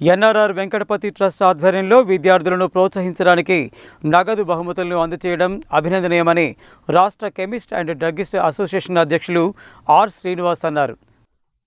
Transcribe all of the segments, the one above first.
NRR Venkatapati trust ఆధ్వర్యంలో విద్యార్థులను ప్రోత్సహించడానికి నగదు బహుమతులను అందజేయడం అభినందనీయమని రాష్ట్ర కెమిస్ట్ అండ్ డ్రగ్గిస్ట్ అసోసియేషన్ అధ్యక్షులు ఆర్ శ్రీనివాస్ అన్నారు.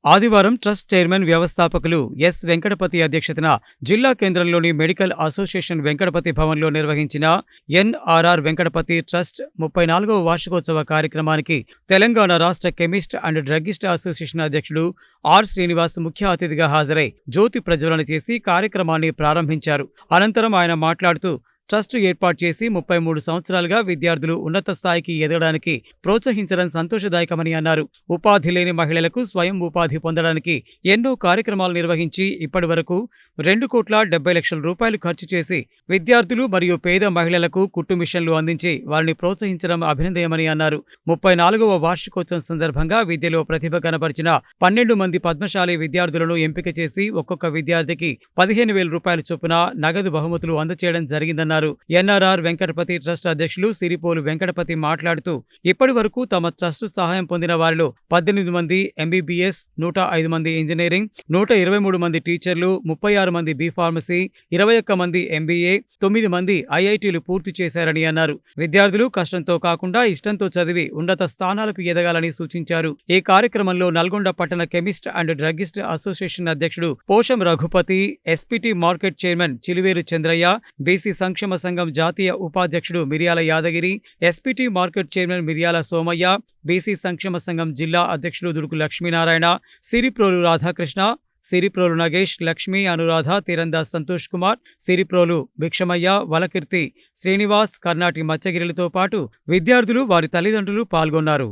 ఆదివారం ట్రస్ట్ చైర్మన్ వ్యవస్థాపకులు ఎస్ వెంకటపతి అధ్యక్షతన జిల్లా కేంద్రంలోని మెడికల్ అసోసియేషన్ వెంకటపతి భవన్లో నిర్వహించిన ఎన్ఆర్ఆర్ వెంకటపతి ట్రస్ట్ ముప్పై నాలుగవ వార్షికోత్సవ కార్యక్రమానికి తెలంగాణ రాష్ట్ర కెమిస్ట్ అండ్ డ్రగ్గిస్ట్ అసోసియేషన్ అధ్యక్షుడు ఆర్ శ్రీనివాస్ ముఖ్య అతిథిగా హాజరై జ్యోతి ప్రజ్వలన చేసి కార్యక్రమాన్ని ప్రారంభించారు. అనంతరం ఆయన మాట్లాడుతూ ట్రస్ట్ ఏర్పాటు చేసి ముప్పై మూడు సంవత్సరాలుగా విద్యార్థులు ఉన్నత స్థాయికి ఎదగడానికి ప్రోత్సహించడం సంతోషదాయకమని అన్నారు. ఉపాధి లేని మహిళలకు స్వయం ఉపాధి పొందడానికి ఎన్నో కార్యక్రమాలు నిర్వహించి ఇప్పటి వరకు రెండు కోట్ల డెబ్బై లక్షల రూపాయలు ఖర్చు చేసి విద్యార్థులు మరియు పేద మహిళలకు కుట్టు మిషన్లు అందించి వారిని ప్రోత్సహించడం అభినందయమని అన్నారు. ముప్పై నాలుగవ వార్షికోత్సవం సందర్భంగా విద్యలో ప్రతిభ కనపరిచిన పన్నెండు మంది పద్మశాలి విద్యార్థులను ఎంపిక చేసి ఒక్కొక్క విద్యార్థికి పదిహేను వేల రూపాయల చొప్పున నగదు బహుమతులు అందచేయడం జరిగిందన్నారు. ఎన్ఆర్ఆర్ వెంకటపతి ట్రస్ట్ అధ్యక్షులు సిరిపోలు వెంకటపతి మాట్లాడుతూ ఇప్పటి వరకు తమ ట్రస్ట్ సహాయం పొందిన వారిలో పద్దెనిమిది మంది ఎంబీబీఎస్ నూట ఐదు మంది ఇంజనీరింగ్ నూట ఇరవై మూడు మంది టీచర్లు ముప్పై ఆరు మంది బీఫార్మసీ ఇరవై ఒక్క మంది ఎంబీఏ తొమ్మిది మంది ఐఐటీలు పూర్తి చేశారని అన్నారు. విద్యార్థులు కష్టంతో కాకుండా ఇష్టంతో చదివి ఉన్నత స్థానాలకు ఎదగాలని సూచించారు. ఈ కార్యక్రమంలో నల్గొండ పట్టణ కెమిస్ట్ అండ్ డ్రగ్గిస్ట్ అసోసియేషన్ అధ్యక్షుడు Posham Raghupathi SPT market chairman Chiluveru Chandraiah BC సంక్షేమ సంఘం జాతీయ ఉపాధ్యక్షుడు మిరియాల యాదగిరి ఎస్పీటీ మార్కెట్ చైర్మన్ మిరియాల సోమయ్య బీసీ సంక్షేమ సంఘం జిల్లా అధ్యక్షుడు దుడుకు లక్ష్మీనారాయణ సిరిప్రోలు రాధాకృష్ణ సిరిప్రోలు నగేష్ లక్ష్మి అనురాధ తీరందాస్ సంతోష్ కుమార్ సిరిప్రోలు భిక్షమయ్య వలకీర్తి శ్రీనివాస్ కర్ణాటి మచ్చగిరిలతో పాటు విద్యార్థులు వారి తల్లిదండ్రులు పాల్గొన్నారు.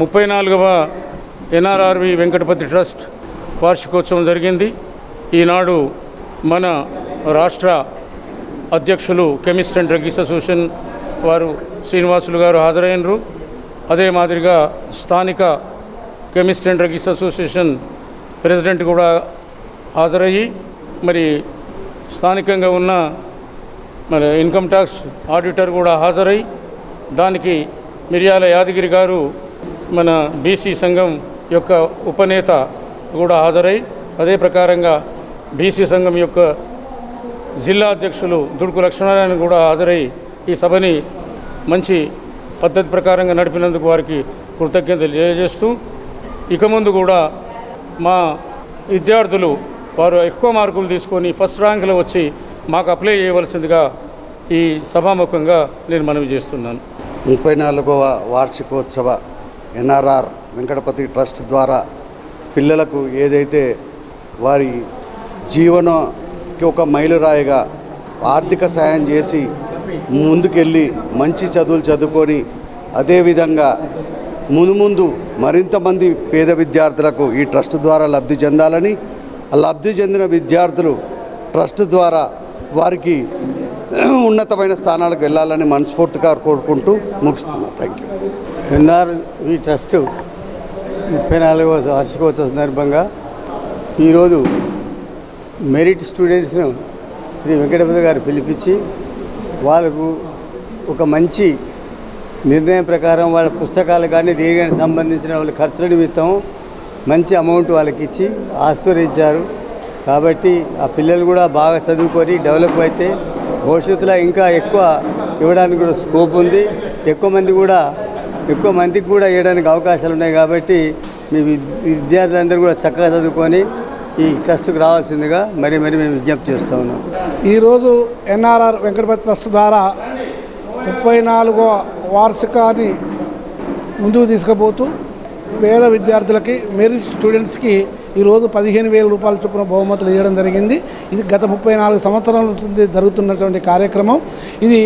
ముప్పై నాలుగవ ఎన్ఆర్ఆర్వి వెంకటపతి ట్రస్ట్ వార్షికోత్సవం జరిగింది. ఈనాడు మన రాష్ట్ర అధ్యక్షులు కెమిస్ట్ అండ్ డ్రగ్స్ అసోసియేషన్ వారు శ్రీనివాసులు గారు హాజరైనరు అదే మాదిరిగా స్థానిక chemist and drugs association president కూడా హాజరయ్యి మరి స్థానికంగా ఉన్న మన ఇన్కమ్ ట్యాక్స్ ఆడిటర్ కూడా హాజరై దానికి మిర్యాల యాదగిరి గారు మన బీసీ సంఘం యొక్క ఉపనేత కూడా హాజరై అదే ప్రకారంగా బీసీ సంఘం యొక్క జిల్లా అధ్యక్షులు దుడుకు లక్ష్మణారాయణ కూడా హాజరై ఈ సభని మంచి పద్ధతి ప్రకారంగా నడిపినందుకు వారికి కృతజ్ఞతలు తెలియజేస్తూ ఇక ముందు కూడా మా విద్యార్థులు వారు ఎక్కువ మార్కులు తీసుకొని ఫస్ట్ ర్యాంకులో వచ్చి మాకు అప్లై చేయవలసిందిగా ఈ సభాముఖంగా నేను మనవి చేస్తున్నాను. ముప్పై నాలుగవ వార్షికోత్సవ ఎన్ఆర్ఆర్ వెంకటపతి ట్రస్ట్ ద్వారా పిల్లలకు ఏదైతే వారి జీవనకి ఒక మైలురాయిగా ఆర్థిక సాయం చేసి ముందుకెళ్ళి మంచి చదువులు చదువుకొని అదేవిధంగా ముందు ముందు మరింత మంది పేద విద్యార్థులకు ఈ ట్రస్ట్ ద్వారా లబ్ధి చెందాలని ఆ లబ్ధి చెందిన విద్యార్థులు ట్రస్ట్ ద్వారా వారికి ఉన్నతమైన స్థానాలకు వెళ్ళాలని మనస్ఫూర్తిగా కోరుకుంటూ ముగిస్తున్నా. థ్యాంక్ యూ ఎన్ఆర్వి ట్రస్ట్ ముప్పై నాలుగవ వార్షికోత్సవ సందర్భంగా ఈరోజు మెరిట్ స్టూడెంట్స్ను శ్రీ వెంకటపతి గారు పిలిపించి వాళ్ళకు ఒక మంచి నిర్ణయం ప్రకారం వాళ్ళ పుస్తకాలు కానీ దేనికి సంబంధించిన వాళ్ళ ఖర్చుల నిమిత్తం మంచి అమౌంట్ వాళ్ళకి ఇచ్చి ఆశీర్వదించారు కాబట్టి ఆ పిల్లలు కూడా బాగా చదువుకొని డెవలప్ అయితే భవిష్యత్తులో ఇంకా ఎక్కువ ఇవ్వడానికి కూడా స్కోప్ ఉంది. ఎక్కువ మంది కూడా ఎక్కువ మందికి కూడా ఇవ్వడానికి అవకాశాలు ఉన్నాయి కాబట్టి మీ విద్యార్థులందరూ కూడా చక్కగా చదువుకొని ఈ ట్రస్ట్కి రావాల్సిందిగా మరి మరి మేము విజ్ఞప్తి చేస్తూ ఉన్నాం. ఈరోజు ఎన్ఆర్ఆర్ వెంకటపతి ట్రస్ట్ ద్వారా ముప్పై నాలుగో వార్షికాన్ని ముందుకు తీసుకుపోతూ పేద విద్యార్థులకి మెరిట్ స్టూడెంట్స్కి ఈరోజు పదిహేను వేల రూపాయల చొప్పున బహుమతులు ఇవ్వడం జరిగింది. ఇది గత ముప్పై నాలుగు సంవత్సరాల నుంచి జరుగుతున్నటువంటి కార్యక్రమం. ఇది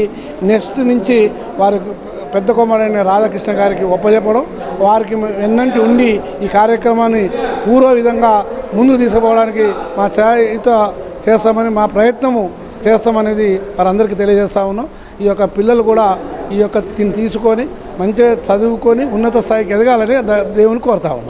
నెక్స్ట్ నుంచి వారికి పెద్ద కొమ్మడైన రాధాకృష్ణ గారికి ఒప్పజెప్పడం వారికి వెన్నంటి ఉండి ఈ కార్యక్రమాన్ని పూర్వ విధంగా ముందు తీసుకుపోవడానికి మా చేయుత చేస్తామని మా ప్రయత్నము చేస్తామనేది వారందరికీ తెలియజేస్తా ఉన్నాం. ఈ యొక్క పిల్లలు కూడా ఈ యొక్క దీన్ని తీసుకొని మంచిగా చదువుకొని ఉన్నత స్థాయికి ఎదగాలని ద- దేవుని కోరుతా ఉన్నాం.